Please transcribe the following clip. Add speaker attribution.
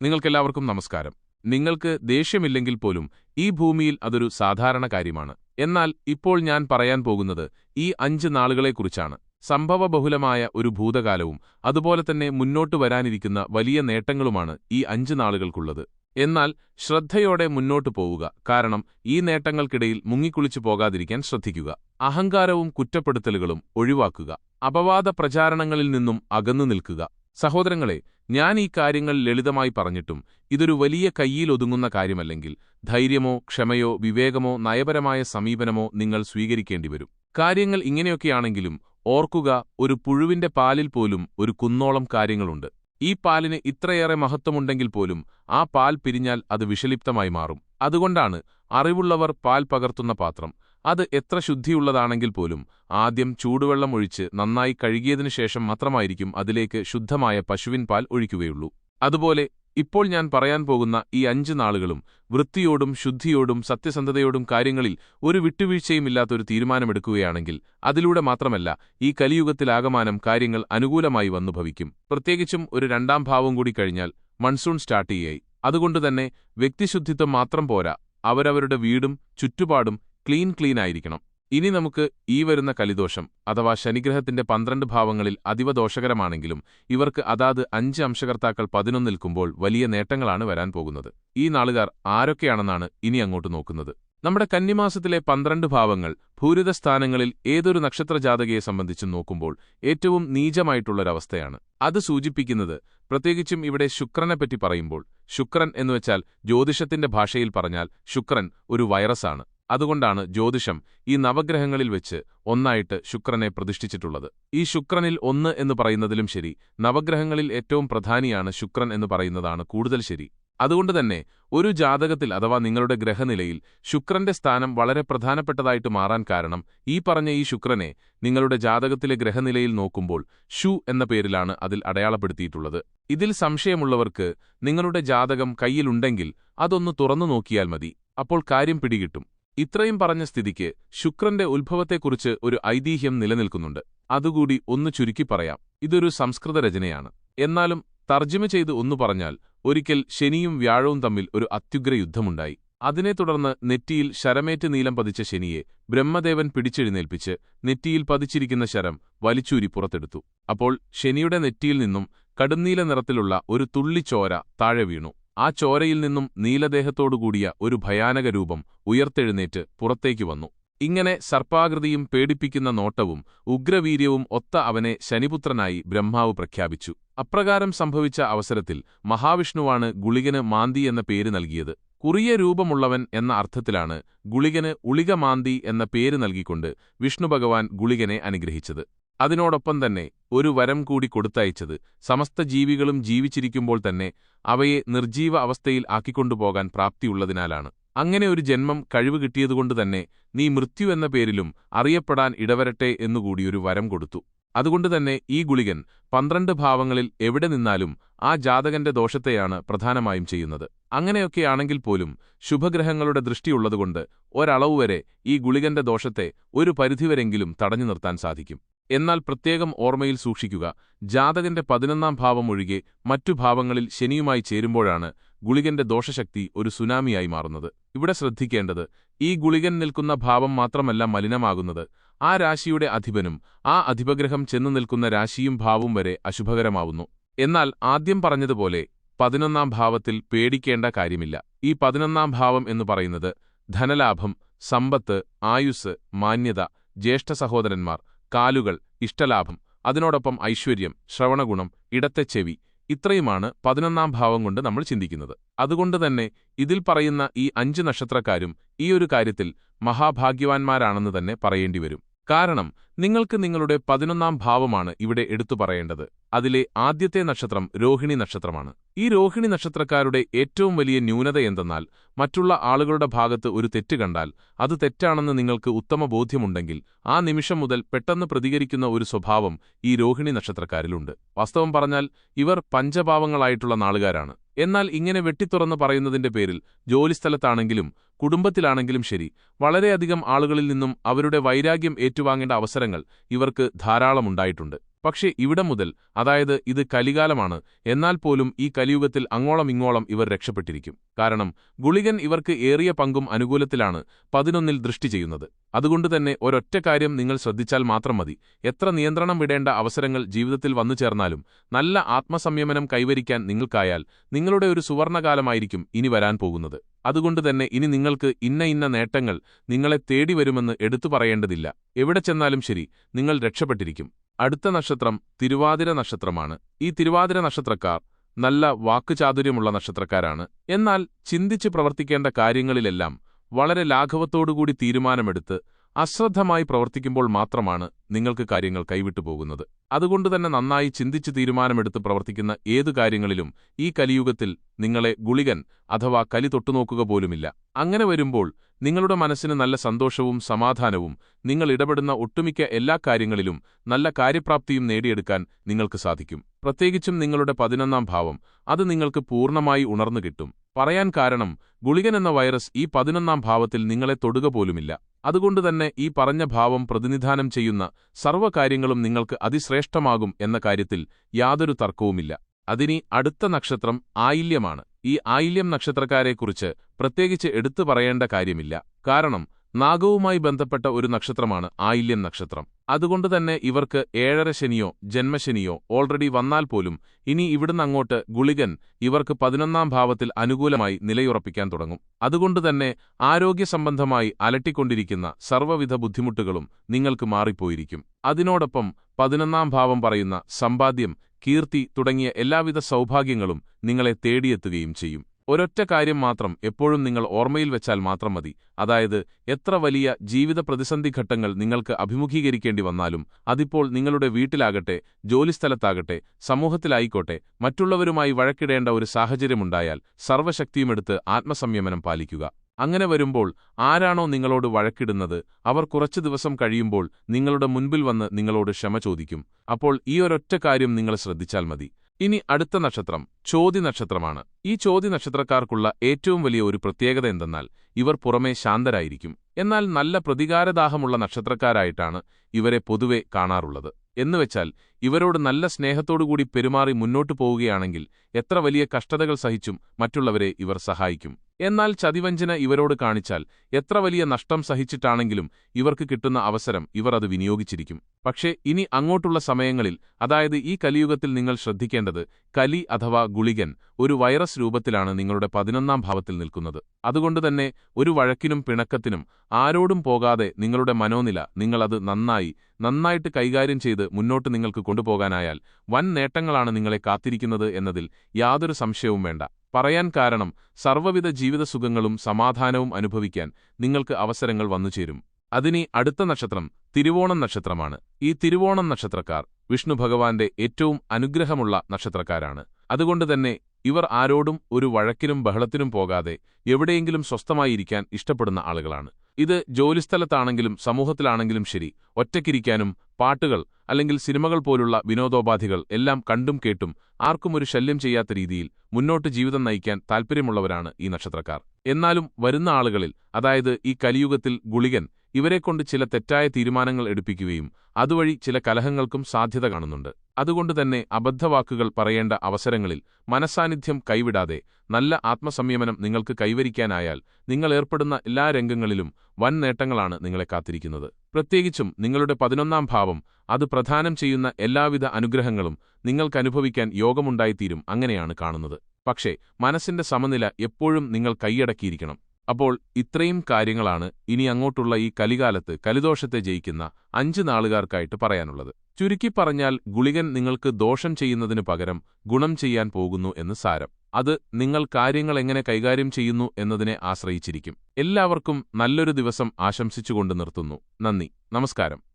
Speaker 1: നിങ്ങൾക്കെല്ലാവർക്കും നമസ്കാരം. നിങ്ങൾക്ക് ദേഷ്യമില്ലെങ്കിൽ പോലും ഈ ഭൂമിയിൽ അതൊരു സാധാരണ കാര്യമാണ്. എന്നാൽ ഇപ്പോൾ ഞാൻ പറയാൻ പോകുന്നത് ഈ അഞ്ച് നാളുകളെക്കുറിച്ചാണ്. സംഭവബഹുലമായ ഒരു ഭൂതകാലവും അതുപോലെ തന്നെ മുന്നോട്ടു വരാനിരിക്കുന്ന വലിയ നേട്ടങ്ങളുമാണ് ഈ അഞ്ച് നാളുകൾക്കുള്ളത്. എന്നാൽ ശ്രദ്ധയോടെ മുന്നോട്ടു പോവുക കാരണം ഈ നേട്ടങ്ങൾക്കിടയിൽ മുങ്ങിക്കുളിച്ചു പോകാതിരിക്കാൻ ശ്രദ്ധിക്കുക അഹങ്കാരവും കുറ്റപ്പെടുത്തലുകളും ഒഴിവാക്കുക അപവാദ പ്രചാരണങ്ങളിൽ നിന്നും അകന്നു നിൽക്കുക. സഹോദരങ്ങളെ ഞാൻ ഈ കാര്യങ്ങൾ ലളിതമായി പറഞ്ഞിട്ടും ഇതൊരു വലിയ കയ്യിലൊതുങ്ങുന്ന കാര്യമല്ലെങ്കിൽ ധൈര്യമോ ക്ഷമയോ വിവേകമോ നയപരമായ സമീപനമോ നിങ്ങൾ സ്വീകരിക്കേണ്ടി വരും കാര്യങ്ങൾ ഇങ്ങനെയൊക്കെയാണെങ്കിലും ഓർക്കുക ഒരു പുഴുവിന്റെ പാലിൽ പോലും ഒരു കുന്നോളം കാര്യങ്ങളുണ്ട്. ഈ പാലിന് ഇത്രയേറെ മഹത്വമുണ്ടെങ്കിൽ പോലും ആ പാൽ പിരിഞ്ഞാൽ അത് വിഷലിപ്തമായി മാറും. അതുകൊണ്ടാണ് അറിവുള്ളവർ പാൽ പകർത്തുന്ന പാത്രം അത് എത്ര ശുദ്ധിയുള്ളതാണെങ്കിൽ പോലും ആദ്യം ചൂടുവെള്ളം ഒഴിച്ച് നന്നായി കഴുകിയതിനു ശേഷം മാത്രമായിരിക്കും അതിലേക്ക് ശുദ്ധമായ പശുവിൻ പാൽ ഒഴിക്കുകയുള്ളൂ. അതുപോലെ ഇപ്പോൾ ഞാൻ പറയാൻ പോകുന്ന ഈ അഞ്ച് നാളുകളും വൃത്തിയോടും ശുദ്ധിയോടും സത്യസന്ധതയോടും കാര്യങ്ങളിൽ ഒരു വിട്ടുവീഴ്ചയുമില്ലാത്തൊരു തീരുമാനമെടുക്കുകയാണെങ്കിൽ അതിലൂടെ മാത്രമല്ല ഈ കലിയുഗത്തിലാകമാനം കാര്യങ്ങൾ അനുകൂലമായി വന്നു ഭവിക്കും. പ്രത്യേകിച്ചും ഒരു രണ്ടാം ഭാവം കൂടി കഴിഞ്ഞാൽ മൺസൂൺ സ്റ്റാർട്ട് ചെയ്യായി അതുകൊണ്ടുതന്നെ വ്യക്തിശുദ്ധിത്വം മാത്രം പോരാ. അവരവരുടെ വീടും ചുറ്റുപാടും ക്ലീൻ ക്ലീൻ ആയിരിക്കണം. ഇനി നമുക്ക് ഈ വരുന്ന കലിദോഷം അഥവാ ശനിഗ്രഹത്തിന്റെ പന്ത്രണ്ട് ഭാവങ്ങളിൽ അതീവ ദോഷകരമാണെങ്കിലും ഇവർക്ക് അതാത് അഞ്ച് അംശകർത്താക്കൾ പതിനൊന്ന് നിൽക്കുമ്പോൾ വലിയ നേട്ടങ്ങളാണ് വരാൻ പോകുന്നത്. ഈ നാളുകാർ ആരൊക്കെയാണെന്നാണ് ഇനി അങ്ങോട്ട് നോക്കുന്നത്. നമ്മുടെ കന്നിമാസത്തിലെ പന്ത്രണ്ട് ഭാവങ്ങൾ ഭൂരിത സ്ഥാനങ്ങളിൽ ഏതൊരു നക്ഷത്രജാതകയെ സംബന്ധിച്ചും നോക്കുമ്പോൾ ഏറ്റവും നീചമായിട്ടുള്ളൊരവസ്ഥയാണ്. അത് സൂചിപ്പിക്കുന്നത് പ്രത്യേകിച്ചും ഇവിടെ ശുക്രനെപ്പറ്റി പറയുമ്പോൾ ശുക്രൻ എന്നുവെച്ചാൽ ജ്യോതിഷത്തിന്റെ ഭാഷയിൽ പറഞ്ഞാൽ ശുക്രൻ ഒരു വൈറസാണ്. അതുകൊണ്ടാണ് ജ്യോതിഷം ഈ നവഗ്രഹങ്ങളിൽ വെച്ച് ഒന്നായിട്ട് ശുക്രനെ പ്രതിഷ്ഠിച്ചിട്ടുള്ളത്. ഈ ശുക്രനിൽ ഒന്ന് എന്ന് പറയുന്നതിലും ശരി നവഗ്രഹങ്ങളിൽ ഏറ്റവും പ്രധാനിയാണ് ശുക്രൻ എന്ന് പറയുന്നതാണ് കൂടുതൽ ശരി. അതുകൊണ്ട് തന്നെ ഒരു ജാതകത്തിൽ അഥവാ നിങ്ങളുടെ ഗ്രഹനിലയിൽ ശുക്രന്റെ സ്ഥാനം വളരെ പ്രധാനപ്പെട്ടതായിട്ട് മാറാൻ കാരണം ഈ പറഞ്ഞ ഈ ശുക്രനെ നിങ്ങളുടെ ജാതകത്തിലെ ഗ്രഹനിലയിൽ നോക്കുമ്പോൾ ഷു എന്ന പേരിലാണ് അതിൽ അടയാളപ്പെടുത്തിയിട്ടുള്ളത്. ഇതിൽ സംശയമുള്ളവർക്ക് നിങ്ങളുടെ ജാതകം കയ്യിലുണ്ടെങ്കിൽ അതൊന്ന് തുറന്നു നോക്കിയാൽ മതി. അപ്പോൾ കാര്യം പിടികിട്ടും. ഇത്രയും പറഞ്ഞ സ്ഥിതിക്ക് ശുക്രന്റെ ഉത്ഭവത്തെക്കുറിച്ച് ഒരു ഐതിഹ്യം നിലനിൽക്കുന്നുണ്ട്. അതുകൂടി ഒന്ന് ചുരുക്കി പറയാം. ഇതൊരു സംസ്കൃത രചനയാണ്. എന്നാലും തർജിമ ചെയ്ത് ഒന്നു പറഞ്ഞാൽ ഒരിക്കൽ ശനിയും വ്യാഴവും തമ്മിൽ ഒരു അത്യുഗ്ര യുദ്ധമുണ്ടായി. അതിനെ തുടർന്ന് നെറ്റിയിൽ ശരമേറ്റ് നീലം പതിച്ച ശനിയെ ബ്രഹ്മദേവൻ പിടിച്ചെഴുന്നേൽപ്പിച്ച് നെറ്റിയിൽ പതിച്ചിരിക്കുന്ന ശരം വലിച്ചൂരി പുറത്തെടുത്തു. അപ്പോൾ ശനിയുടെ നെറ്റിയിൽ നിന്നും കടുംനീല നിറത്തിലുള്ള ഒരു തുള്ളിച്ചോര താഴെ വീണു. ആ ചോരയിൽ നിന്നും നീലദേഹത്തോടുകൂടിയ ഒരു ഭയാനക രൂപം ഉയർത്തെഴുന്നേറ്റ് പുറത്തേക്കു വന്നു. ഇങ്ങനെ സർപ്പാകൃതിയും പേടിപ്പിക്കുന്ന നോട്ടവും ഉഗ്രവീര്യവും ഒത്ത അവനെ ശനിപുത്രനായി ബ്രഹ്മാവ് പ്രഖ്യാപിച്ചു. അപ്രകാരം സംഭവിച്ച അവസരത്തിൽ മഹാവിഷ്ണുവാണ് ഗുളികന് മാന്തി എന്ന പേര് നൽകിയത്. കുറിയ രൂപമുള്ളവൻ എന്ന അർത്ഥത്തിലാണ് ഗുളികന് ഉളികമാന്തി എന്ന പേര് നൽകിക്കൊണ്ട് വിഷ്ണുഭഗവാൻ ഗുളികനെ അനുഗ്രഹിച്ചത്. അതിനോടൊപ്പം തന്നെ ഒരു വരം കൂടി കൊടുത്തയച്ചത് സമസ്ത ജീവികളും ജീവിച്ചിരിക്കുമ്പോൾ തന്നെ അവയെ നിർജീവ അവസ്ഥയിൽ ആക്കിക്കൊണ്ടുപോകാൻ പ്രാപ്തിയുള്ളതിനാലാണ്. അങ്ങനെ ഒരു ജന്മം കഴിവ് കിട്ടിയതുകൊണ്ടുതന്നെ നീ മൃത്യു എന്ന പേരിലും അറിയപ്പെടാൻ ഇടവരട്ടെ എന്നുകൂടിയൊരു വരം കൊടുത്തു. അതുകൊണ്ട് തന്നെ ഈ ഗുളികൻ പന്ത്രണ്ട് ഭാവങ്ങളിൽ എവിടെ നിന്നാലും ആ ജാതകന്റെ ദോഷത്തെയാണ് പ്രധാനമായും ചെയ്യുന്നത്. അങ്ങനെയൊക്കെയാണെങ്കിൽ പോലും ശുഭഗ്രഹങ്ങളുടെ ദൃഷ്ടിയുള്ളതുകൊണ്ട് ഒരളവുവരെ ഈ ഗുളികന്റെ ദോഷത്തെ ഒരു പരിധിവരെങ്കിലും തടഞ്ഞു നിർത്താൻ സാധിക്കും. എന്നാൽ പ്രത്യേകം ഓർമ്മയിൽ സൂക്ഷിക്കുക ജാതകന്റെ പതിനൊന്നാം ഭാവം ഒഴികെ മറ്റു ഭാവങ്ങളിൽ ശനിയുമായി ചേരുമ്പോഴാണ് ഗുളികന്റെ ദോഷശക്തി ഒരു സുനാമിയായി മാറുന്നത്. ഇവിടെ ശ്രദ്ധിക്കേണ്ടത് ഈ ഗുളികൻ നിൽക്കുന്ന ഭാവം മാത്രമല്ല മലിനമാകുന്നത്. ആ രാശിയുടെ അധിപനും ആ അധിപഗ്രഹം ചെന്നു നിൽക്കുന്ന രാശിയും ഭാവവും വരെ അശുഭകരമാവുന്നു. എന്നാൽ ആദ്യം പറഞ്ഞതുപോലെ പതിനൊന്നാം ഭാവത്തിൽ പേടിക്കേണ്ട കാര്യമില്ല. ഈ പതിനൊന്നാം ഭാവം എന്നു പറയുന്നത് ധനലാഭം സമ്പത്ത് ആയുസ് മാന്യത ജ്യേഷ്ഠ സഹോദരന്മാർ കാലുകൾ ഇഷ്ടലാഭം അതിനോടൊപ്പം ഐശ്വര്യം ശ്രവണഗുണം ഇടത്തെ ചെവി ഇത്രയുമാണ് പതിനൊന്നാം ഭാവം കൊണ്ട് നമ്മൾ ചിന്തിക്കുന്നത്. അതുകൊണ്ട് തന്നെ ഇതിൽ പറയുന്ന ഈ അഞ്ച് നക്ഷത്രക്കാരും ഈ ഒരു കാര്യത്തിൽ മഹാഭാഗ്യവാന്മാരാണെന്ന് തന്നെ പറയേണ്ടിവരും. കാരണം നിങ്ങൾക്ക് നിങ്ങളുടെ പതിനൊന്നാം ഭാവമാണ് ഇവിടെ എടുത്തു പറയേണ്ടത്. അതിലെ ആദ്യത്തെ നക്ഷത്രം രോഹിണി നക്ഷത്രമാണ്. ഈ രോഹിണി നക്ഷത്രക്കാരുടെ ഏറ്റവും വലിയ ന്യൂനത എന്തെന്നാൽ മറ്റുള്ള ആളുകളുടെ ഭാഗത്ത് ഒരു തെറ്റ് കണ്ടാൽ അത് തെറ്റാണെന്ന് നിങ്ങൾക്ക് ഉത്തമ ബോധ്യമുണ്ടെങ്കിൽ ആ നിമിഷം മുതൽ പെട്ടെന്ന് പ്രതികരിക്കുന്ന ഒരു സ്വഭാവം ഈ രോഹിണി നക്ഷത്രക്കാരിലുണ്ട്. വാസ്തവം പറഞ്ഞാൽ ഇവർ പഞ്ചഭാവങ്ങളായിട്ടുള്ള നാളുകാരാണ്. എന്നാൽ ഇങ്ങനെ വെട്ടിത്തുറന്ന് പറയുന്നതിന്റെ പേരിൽ ജോലിസ്ഥലത്താണെങ്കിലും കുടുംബത്തിലാണെങ്കിലും ശരി. വളരെയധികം ആളുകളിൽ നിന്നും അവരുടെ വൈരാഗ്യം ഏറ്റുവാങ്ങേണ്ട അവസരങ്ങൾ ഇവർക്ക് ധാരാളമുണ്ടായിട്ടുണ്ട്. പക്ഷേ ഇവിടെ മുതൽ അതായത് ഇത് കലികാലമാണ് എന്നാൽ പോലും ഈ കലിയുഗത്തിൽ അങ്ങോളം ഇങ്ങോളം ഇവർ രക്ഷപ്പെട്ടിരിക്കും. കാരണം ഗുളികൻ ഇവർക്ക് ഏറിയ പങ്കും അനുകൂലത്തിലാണ് പതിനൊന്നിൽ ദൃഷ്ടി ചെയ്യുന്നത്. അതുകൊണ്ടുതന്നെ ഒരൊറ്റ കാര്യം നിങ്ങൾ ശ്രദ്ധിച്ചാൽ മാത്രം മതി. എത്ര നിയന്ത്രണം വിടേണ്ട അവസരങ്ങൾ ജീവിതത്തിൽ വന്നു ചേർന്നാലും നല്ല ആത്മസംയമനം കൈവരിക്കാൻ നിങ്ങൾക്കായാൽ നിങ്ങളുടെ ഒരു സുവർണകാലമായിരിക്കും ഇനി വരാൻ പോകുന്നത്. അതുകൊണ്ടുതന്നെ ഇനി നിങ്ങൾക്ക് ഇന്ന ഇന്ന നേട്ടങ്ങൾ നിങ്ങളെ തേടി വരുമെന്ന് എടുത്തു പറയേണ്ടതില്ല. എവിടെ ചെന്നാലും ശരി നിങ്ങൾ രക്ഷപ്പെട്ടിരിക്കും. അടുത്ത നക്ഷത്രം തിരുവാതിര നക്ഷത്രമാണ്. ഈ തിരുവാതിര നക്ഷത്രക്കാർ നല്ല വാക്കുചാതുര്യമുള്ള നക്ഷത്രക്കാരാണ്. എന്നാൽ ചിന്തിച്ച് പ്രവർത്തിക്കേണ്ട കാര്യങ്ങളിലെല്ലാം വളരെ ലാഘവത്തോടുകൂടി തീരുമാനമെടുത്ത് അശ്രദ്ധമായി പ്രവർത്തിക്കുമ്പോൾ മാത്രമാണ് നിങ്ങൾക്ക് കാര്യങ്ങൾ കൈവിട്ടു പോകുന്നത്. അതുകൊണ്ടുതന്നെ നന്നായി ചിന്തിച്ച് തീരുമാനമെടുത്ത് പ്രവർത്തിക്കുന്ന ഏതു കാര്യങ്ങളിലും ഈ കലിയുഗത്തിൽ നിങ്ങളെ ഗുളികൻ അഥവാ കലി തൊട്ടുനോക്കുക പോലുമില്ല. അങ്ങനെ വരുമ്പോൾ നിങ്ങളുടെ മനസ്സിന് നല്ല സന്തോഷവും സമാധാനവും നിങ്ങൾ ഇടപെടുന്ന ഒട്ടുമിക്ക എല്ലാ കാര്യങ്ങളിലും നല്ല കാര്യപ്രാപ്തിയും നേടിയെടുക്കാൻ നിങ്ങൾക്ക് സാധിക്കും. പ്രത്യേകിച്ചും നിങ്ങളുടെ പതിനൊന്നാം ഭാവം അത് നിങ്ങൾക്ക് പൂർണമായി ഉണർന്നു കിട്ടും. പറയാൻ കാരണം ഗുളികൻ എന്ന വൈറസ് ഈ പതിനൊന്നാം ഭാവത്തിൽ നിങ്ങളെ തൊടുക പോലുമില്ല. അതുകൊണ്ടുതന്നെ ഈ പറഞ്ഞ ഭാവം പ്രതിനിധാനം ചെയ്യുന്ന സർവകാര്യങ്ങളും നിങ്ങൾക്ക് അതിശ്രേഷ്ഠമാകും എന്ന കാര്യത്തിൽ യാതൊരു തർക്കവുമില്ല. അതിനി അടുത്ത നക്ഷത്രം ആയില്യമാണ്. ഈ ആയില്യം നക്ഷത്രക്കാരെക്കുറിച്ച് പ്രത്യേകിച്ച് എടുത്തു പറയേണ്ട കാര്യമില്ല. കാരണം നാഗവുമായി ബന്ധപ്പെട്ട ഒരു നക്ഷത്രമാണ് ആയില്യം നക്ഷത്രം. അതുകൊണ്ട് തന്നെ ഇവർക്ക് ഏഴര ശനിയോ ജന്മശനിയോ ഓൾറെഡി വന്നാൽ പോലും ഇനി ഇവിടുന്നങ്ങോട്ട് ഗുളികൻ ഇവർക്ക് പതിനൊന്നാം ഭാവത്തിൽ അനുകൂലമായി നിലയുറപ്പിക്കാൻ തുടങ്ങും. അതുകൊണ്ട് തന്നെ അതുകൊണ്ടുതന്നെ ആരോഗ്യസംബന്ധമായി അലട്ടിക്കൊണ്ടിരിക്കുന്ന സർവവിധ ബുദ്ധിമുട്ടുകളും നിങ്ങൾക്ക് മാറിപ്പോയിരിക്കും. അതിനോടൊപ്പം പതിനൊന്നാം ഭാവം പറയുന്ന സമ്പാദ്യം കീർത്തി തുടങ്ങിയ എല്ലാവിധ സൗഭാഗ്യങ്ങളും നിങ്ങളെ തേടിയെത്തുകയും ചെയ്യും. ഒരൊറ്റ കാര്യം മാത്രം എപ്പോഴും നിങ്ങൾ ഓർമ്മയിൽ വെച്ചാൽ മാത്രം മതി. അതായത് എത്ര വലിയ ജീവിത പ്രതിസന്ധി ഘട്ടങ്ങൾ നിങ്ങൾക്ക് അഭിമുഖീകരിക്കേണ്ടി വന്നാലും അതിപ്പോൾ നിങ്ങളുടെ വീട്ടിലാകട്ടെ ജോലിസ്ഥലത്താകട്ടെ സമൂഹത്തിലായിക്കോട്ടെ മറ്റുള്ളവരുമായി വഴക്കിടേണ്ട ഒരു സാഹചര്യമുണ്ടായാൽ സർവശക്തിയുമെടുത്ത് ആത്മസംയമനം പാലിക്കുക. അങ്ങനെ വരുമ്പോൾ ആരാണോ നിങ്ങളോട് വഴക്കിടുന്നത് അവർ കുറച്ചു ദിവസം കഴിയുമ്പോൾ നിങ്ങളുടെ മുൻപിൽ വന്ന് നിങ്ങളോട് ക്ഷമ ചോദിക്കും. അപ്പോൾ ഈ ഒരൊറ്റ കാര്യം നിങ്ങൾ ശ്രദ്ധിച്ചാൽ മതി. ഇനി അടുത്ത നക്ഷത്രം ചോതി നക്ഷത്രമാണ്. ഈ ചോതി നക്ഷത്രക്കാർക്കുള്ള ഏറ്റവും വലിയ ഒരു പ്രത്യേകത എന്തെന്നാൽ ഇവർ പുറമേ ശാന്തരായിരിക്കും. എന്നാൽ നല്ല പ്രതികാരദാഹമുള്ള നക്ഷത്രക്കാരായിട്ടാണ് ഇവരെ പൊതുവെ കാണാറുള്ളത്. എന്നുവെച്ചാൽ ഇവരോട് നല്ല സ്നേഹത്തോടുകൂടി പെരുമാറി മുന്നോട്ടു പോവുകയാണെങ്കിൽ എത്ര വലിയ കഷ്ടതകൾ സഹിച്ചും മറ്റുള്ളവരെ ഇവർ സഹായിക്കും. എന്നാൽ ചതിവഞ്ചന ഇവരോട് കാണിച്ചാൽ എത്ര വലിയ നഷ്ടം സഹിച്ചിട്ടാണെങ്കിലും ഇവർക്ക് കിട്ടുന്ന അവസരം ഇവർ അത് വിനിയോഗിച്ചിരിക്കും. പക്ഷേ ഇനി അങ്ങോട്ടുള്ള സമയങ്ങളിൽ അതായത് ഈ കലിയുഗത്തിൽ നിങ്ങൾ ശ്രദ്ധിക്കേണ്ടത് കലി അഥവാ ഗുളികൻ ഒരു വൈറസ് രൂപത്തിലാണ് നിങ്ങളുടെ പതിനൊന്നാം ഭാവത്തിൽ നിൽക്കുന്നത്. അതുകൊണ്ടുതന്നെ ഒരു വഴക്കിനും പിണക്കത്തിനും ആരോടും പോകാതെ നിങ്ങളുടെ മനോനില നിങ്ങളത് നന്നായി നന്നായിട്ട് കൈകാര്യം ചെയ്ത് മുന്നോട്ട് നിങ്ങൾക്ക് കൊണ്ടുപോകാനായാൽ വൻ നേട്ടങ്ങളാണ് നിങ്ങളെ കാത്തിരിക്കുന്നത് എന്നതിൽ യാതൊരു സംശയവും വേണ്ട. പറയാൻ കാരണം സർവവിധ ജീവിതസുഖങ്ങളും സമാധാനവും അനുഭവിക്കാൻ നിങ്ങൾക്ക് അവസരങ്ങൾ വന്നുചേരും അതിനി അടുത്ത നക്ഷത്രം തിരുവോണം നക്ഷത്രമാണ്. ഈ തിരുവോണം നക്ഷത്രക്കാർ വിഷ്ണു ഭഗവാന്റെ ഏറ്റവും അനുഗ്രഹമുള്ള നക്ഷത്രക്കാരാണ്. അതുകൊണ്ടുതന്നെ ഇവർ ആരോടും ഒരു വഴക്കിനും ബഹളത്തിനും പോകാതെ എവിടെയെങ്കിലും സ്വസ്ഥമായിരിക്കാൻ ഇഷ്ടപ്പെടുന്ന ആളുകളാണ്. ഇത് ജോലിസ്ഥലത്താണെങ്കിലും സമൂഹത്തിലാണെങ്കിലും ശരി. ഒറ്റയ്ക്കിരിക്കാനും പാട്ടുകൾ അല്ലെങ്കിൽ സിനിമകൾ പോലുള്ള വിനോദോപാധികൾ എല്ലാം കണ്ടും കേട്ടും ആർക്കും ഒരു ശല്യം ചെയ്യാത്ത രീതിയിൽ മുന്നോട്ട് ജീവിതം നയിക്കാൻ താൽപ്പര്യമുള്ളവരാണ് ഈ നക്ഷത്രക്കാർ. എന്നാലും വരുന്ന ആളുകളിൽ അതായത് ഈ കലിയുഗത്തിൽ ഗുളികൻ ഇവരെക്കൊണ്ട് ചില തെറ്റായ തീരുമാനങ്ങൾ എടുപ്പിക്കുകയും അതുവഴി ചില കലഹങ്ങൾക്കും സാധ്യത കാണുന്നുണ്ട്. അതുകൊണ്ടുതന്നെ അബദ്ധവാക്കുകൾ പറയേണ്ട അവസരങ്ങളിൽ മനസാന്നിധ്യം കൈവിടാതെ നല്ല ആത്മസംയമനം നിങ്ങൾക്ക് കൈവരിക്കാനായാൽ നിങ്ങൾ ഏർപ്പെടുന്ന എല്ലാ രംഗങ്ങളിലും വൻ നേട്ടങ്ങളാണ് നിങ്ങളെ കാത്തിരിക്കുന്നത്. പ്രത്യേകിച്ചും നിങ്ങളുടെ പതിനൊന്നാം ഭാവം അത് പ്രധാനം ചെയ്യുന്ന എല്ലാവിധ അനുഗ്രഹങ്ങളും നിങ്ങൾക്കനുഭവിക്കാൻ യോഗമുണ്ടായിത്തീരും അങ്ങനെയാണ് കാണുന്നത്. പക്ഷേ മനസ്സിന്റെ സമനില എപ്പോഴും നിങ്ങൾ കൈയടക്കിയിരിക്കണം. അപ്പോൾ ഇത്രയും കാര്യങ്ങളാണ് ഇനി അങ്ങോട്ടുള്ള ഈ കലികാലത്ത് കലിദോഷത്തെ ജയിക്കുന്ന അഞ്ച് നാളുകാർക്കായിട്ട് പറയാനുള്ളത്. ചുരുക്കി പറഞ്ഞാൽ ഗുളികൻ നിങ്ങൾക്ക് ദോഷം ചെയ്യുന്നതിനു പകരം ഗുണം ചെയ്യാൻ പോകുന്നു എന്ന് സാരം. അത് നിങ്ങൾ കാര്യങ്ങൾ എങ്ങനെ കൈകാര്യം ചെയ്യുന്നു എന്നതിനെ ആശ്രയിച്ചിരിക്കും. എല്ലാവർക്കും നല്ലൊരു ദിവസം ആശംസിച്ചുകൊണ്ട് നിർത്തുന്നു. നന്ദി. നമസ്കാരം.